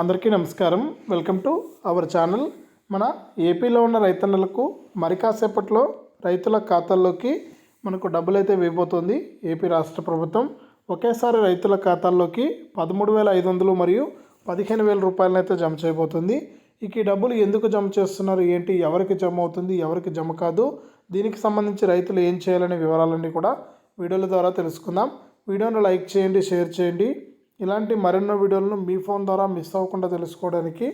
అందరికీ నమస్కారం. Welcome to our channel. మన ఏపీలో ఉన్న రైతన్నలకు మరి కాసేపట్లో రైతుల ఖాతాల్లోకి మనకు డబ్బులు అయితే వేయబోతోంది ఏపీ రాష్ట్ర ప్రభుత్వం. ఒకేసారి రైతుల ఖాతాల్లోకి పదమూడు వేల ఐదు వందలు మరియు పదిహేను వేల రూపాయలను అయితే జమ చేయబోతుంది. ఇక ఈ డబ్బులు ఎందుకు జమ చేస్తున్నారు? ఏంటి? ఎవరికి జమ అవుతుంది? ఎవరికి జమ కాదు? దీనికి సంబంధించి రైతులు ఏం చేయాలనే వివరాలన్నీ కూడా వీడియోల ద్వారా తెలుసుకుందాం. వీడియోను లైక్ చేయండి షేర్ చేయండి. ఇలాంటి మరెన్నో వీడియోలను మీ ఫోన్ ద్వారా మిస్ అవ్వకుండా తెలుసుకోవడానికి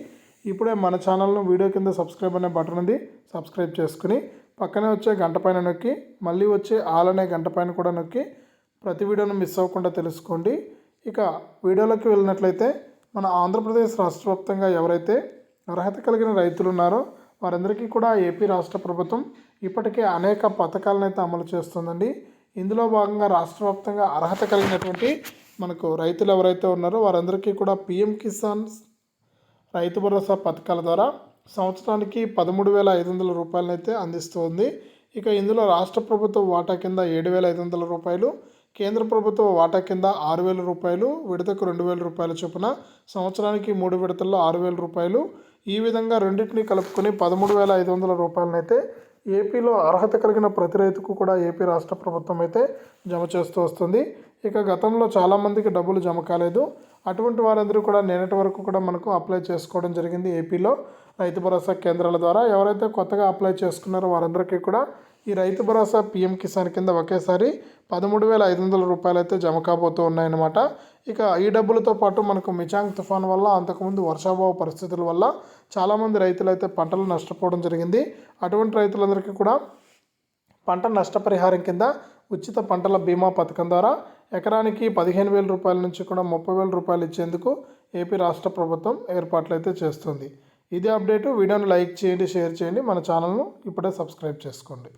ఇప్పుడే మన ఛానల్ను వీడియో కింద సబ్స్క్రైబ్ అనే బటన్ ఉంది సబ్స్క్రైబ్ చేసుకుని పక్కనే వచ్చే గంట పైన నొక్కి మళ్ళీ వచ్చే ఆల్ అనే గంట పైన కూడా నొక్కి ప్రతి వీడియోను మిస్ అవ్వకుండా తెలుసుకోండి. ఇక వీడియోలోకి వెళ్ళినట్లయితే మన ఆంధ్రప్రదేశ్ రాష్ట్ర వ్యాప్తంగా ఎవరైతే అర్హత కలిగిన రైతులు ఉన్నారో వారందరికీ కూడా ఏపీ రాష్ట్ర ప్రభుత్వం ఇప్పటికే అనేక పథకాలను అయితే అమలు చేస్తుందండి. ఇందులో భాగంగా రాష్ట్ర వ్యాప్తంగా అర్హత కలిగినటువంటి మనకు రైతులు ఎవరైతే ఉన్నారో వారందరికీ కూడా పిఎం కిసాన్ రైతు భరోసా పథకాల ద్వారా సంవత్సరానికి పదమూడు వేల ఐదు వందల రూపాయలను అయితే అందిస్తుంది. ఇక ఇందులో రాష్ట్ర ప్రభుత్వ వాటా కింద ఏడు వేల ఐదు వందల రూపాయలు కేంద్ర ప్రభుత్వ వాటా కింద ఆరు వేల రూపాయలు విడతకు రెండు వేల రూపాయల చొప్పున సంవత్సరానికి మూడు విడతల్లో ఆరు వేల రూపాయలు. ఈ విధంగా రెండింటిని కలుపుకొని పదమూడు వేల ఐదు వందల రూపాయలనైతే ఏపీలో అర్హత కలిగిన ప్రతి రైతుకు కూడా ఏపీ రాష్ట్ర ప్రభుత్వం అయితే జమ చేస్తూ వస్తుంది. ఇక గతంలో చాలామందికి డబ్బులు జమ కాలేదు. అటువంటి వారందరూ కూడా నేనటి వరకు కూడా మనకు అప్లై చేసుకోవడం జరిగింది ఏపీలో. రైతు భరోసా కేంద్రాల ద్వారా ఎవరైతే కొత్తగా అప్లై చేసుకున్నారో వారందరికీ కూడా ఈ రైతు భరోసా పీఎం కిసాన్ కింద ఒకేసారి పదమూడు వేల ఐదు వందల రూపాయలు అయితే జమ కాబోతూ ఉన్నాయన్నమాట. ఇక ఈ డబ్బులతో పాటు మనకు మిచాంగ్ తుఫాన్ వల్ల అంతకుముందు వర్షాభావ పరిస్థితుల వల్ల చాలామంది రైతులు అయితే పంటలు నష్టపోవడం జరిగింది. అటువంటి రైతులందరికీ కూడా పంట నష్టపరిహారం కింద ఉచిత పంటల బీమా పథకం ద్వారా ఎకరానికి పదిహేను వేల రూపాయల నుంచి కూడా ముప్పై వేల రూపాయలు ఇచ్చేందుకు ఏపీ రాష్ట్ర ప్రభుత్వం ఏర్పాట్లు అయితే చేస్తుంది. ఇదే అప్డేటు. వీడియోని లైక్ చేయండి షేర్ చేయండి. మన ఛానల్ను ఇప్పుడే సబ్స్క్రైబ్ చేసుకోండి.